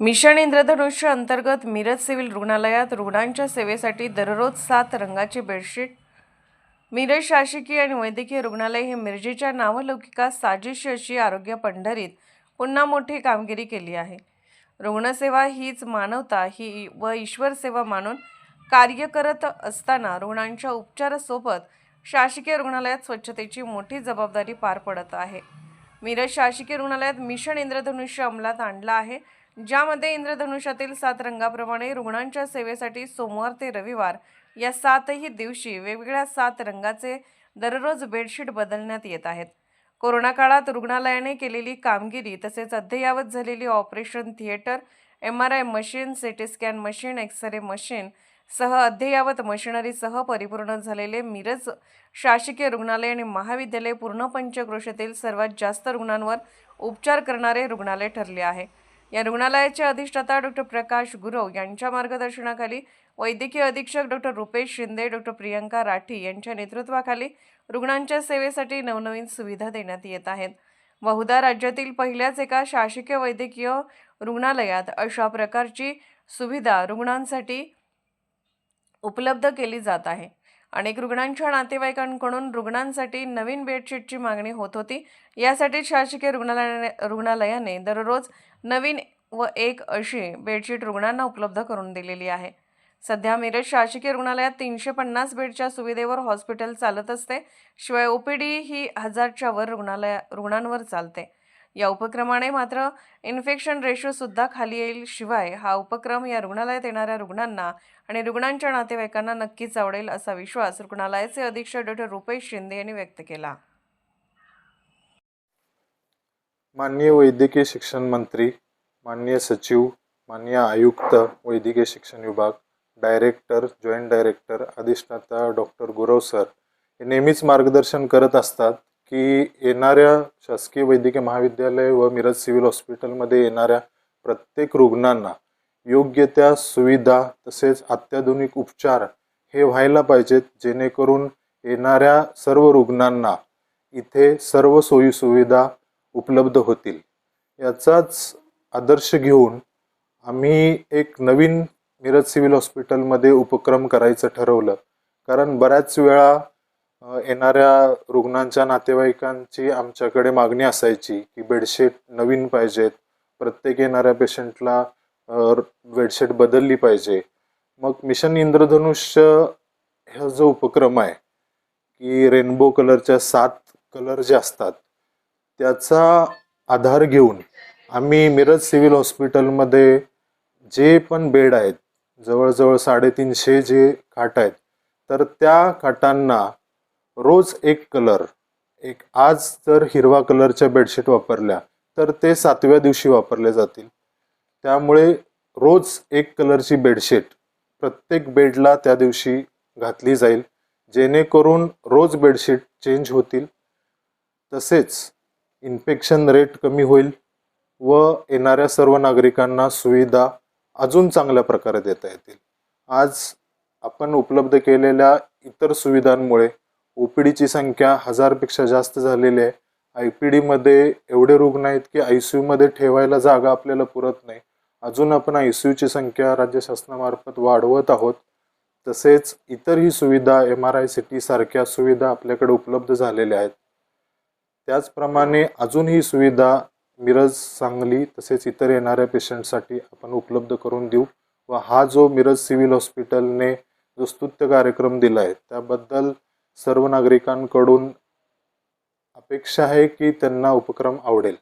Mission इंद्रधनुष्य अंतर्गत Miraj civil रुग्णालयात रुग्णांच्या सेवेसाठी दररोज सात रंगाची बेडशीट. मिरज शासकीय आणि वैद्यकीय रुग्णालय हे मिरजेच्या नावलौकिकात साजिश अशी आरोग्य पंढरीत पुन्हा मोठी कामगिरी केली आहे. रुग्णसेवा हीच मानवता ही व ईश्वर सेवा मानून कार्य करत असताना रुग्णांच्या उपचारासोबत शासकीय रुग्णालयात स्वच्छतेची मोठी जबाबदारी पार पडत आहे. मिरज शासकीय रुग्णालयात मिशन इंद्रधनुष्य अंमलात आणलं आहे. ज्यामध्ये इंद्रधनुष्यातील सात रंगाप्रमाणे रुग्णांच्या सेवेसाठी सोमवार ते रविवार या सातही दिवशी वेगवेगळ्या सात रंगाचे दररोज बेडशीट बदलण्यात येत आहेत. कोरोना काळात रुग्णालयाने केलेली कामगिरी तसेच अद्ययावत झालेली operation theatre M R I machine CT scan machine X ray machine सह अद्ययावत मशिनरीसह परिपूर्ण झालेले मिरज शासकीय रुग्णालय आणि महाविद्यालय पूर्ण पंचक्रोशीतील सर्वात जास्त रुग्णांवर उपचार करणारे रुग्णालय ठरले आहे. या रुग्णालयाचे अधिष्ठाता डॉक्टर प्रकाश गुरव यांच्या मार्गदर्शनाखाली वैद्यकीय अधीक्षक डॉक्टर रुपेश शिंदे डॉक्टर प्रियंका राठी यांच्या नेतृत्वाखाली रुग्णांच्या सेवेसाठी नवनवीन सुविधा देण्यात येत आहेत. बहुधा राज्यातील पहिल्याच एका शासकीय वैद्यकीय रुग्णालयात अशा प्रकारची सुविधा रुग्णांसाठी उपलब्ध केली जात आहे. अनेक रुग्णांच्या नातेवाईकांकडून रुग्णांसाठी नवीन बेडशीटची मागणी होत होती. यासाठी शासकीय रुग्णालयाने रुग्णालयाने दररोज नवीन व एक अशी बेडशीट रुग्णांना उपलब्ध करून दिलेली आहे. सध्या मिरज शासकीय रुग्णालयात तीनशे पन्नास बेडच्या सुविधेवर हॉस्पिटल चालत असते. शिवाय ओ पी डी ही हजारच्या वर रुग्णालया रुग्णांवर चालते. या उपक्रमाने मात्र इन्फेक्शन रेशोसुद्धा खाली येईल शिवाय हा उपक्रम या रुग्णालयात येणाऱ्या रुग्णांना आणि रुग्णांच्या नातेवाईकांना नक्कीच आवडेल असा विश्वास रुग्णालयाचे अधीक्षक डॉक्टर रुपेश शिंदे यांनी व्यक्त केला. माननीय वैद्यकीय शिक्षण मंत्री माननीय सचिव माननीय आयुक्त वैद्यकीय शिक्षण विभाग डायरेक्टर जॉईंट डायरेक्टर अधिष्ठाता डॉक्टर गुरव सर हे नेहमीच मार्गदर्शन करत असतात. की येणाऱ्या शासकीय वैद्यकीय महाविद्यालय व मिरज सिव्हिल हॉस्पिटलमध्ये येणाऱ्या प्रत्येक रुग्णांना योग्य त्या सुविधा तसेच अत्याधुनिक उपचार हे व्हायला पाहिजेत जेणेकरून येणाऱ्या सर्व रुग्णांना इथे सर्व सोयीसुविधा उपलब्ध होतील. याचाच आदर्श घेऊन आम्ही एक नवीन मिरज सिव्हिल हॉस्पिटलमध्ये उपक्रम करायचं ठरवलं. कारण बऱ्याच वेळा येणाऱ्या रुग्णांच्या नातेवाईकांची आमच्याकडे मागणी असायची की बेडशीट नवीन पाहिजेत. प्रत्येक येणाऱ्या पेशंटला बेडशीट बदलली पाहिजे. मग मिशन इंद्रधनुष्य हा जो उपक्रम आहे की रेनबो कलरच्या सात कलर जे असतात त्याचा आधार घेऊन आम्ही मिरज सिव्हिल हॉस्पिटलमध्ये जे पण बेड आहेत जवळजवळ साडेतीनशे जे खाट आहेत तर त्या खाटांना रोज एक कलर एक आज जर हिरवा कलरच्या बेडशीट वापरल्या तर ते सातव्या दिवशी वापरले जातील. त्यामुळे रोज एक कलरची बेडशीट प्रत्येक बेडला त्या दिवशी घातली जाईल. जेणेकरून रोज बेडशीट चेंज होतील. तसेच इन्फेक्शन रेट कमी होईल व येणाऱ्या सर्व नागरिकांना सुविधा अजून चांगल्या प्रकारे देता येतील. आज आपण उपलब्ध केलेल्या इतर सुविधांमुळे ओ पी डीची संख्या हजारपेक्षा जास्त झालेली आहे. आय पी डीमध्ये एवढे रुग्ण आहेत की आय सी यूमध्ये ठेवायला जागा आपल्याला पुरत नाही. अजून आपण आय सी यूची संख्या राज्य शासनामार्फत वाढवत आहोत. तसेच इतरही सुविधा M R I C T सारख्या सुविधा आपल्याकडे उपलब्ध झालेल्या आहेत. त्याचप्रमाणे अजूनही सुविधा मिरज सांगली तसेच इतर येणाऱ्या पेशंटसाठी आपण उपलब्ध करून देऊ व हा जो मिरज सिव्हिल हॉस्पिटलने जो स्तुत्य कार्यक्रम दिला आहे त्याबद्दल सर्व नागरिकांकडून अपेक्षा आहे की त्यांना उपक्रम आवडेल.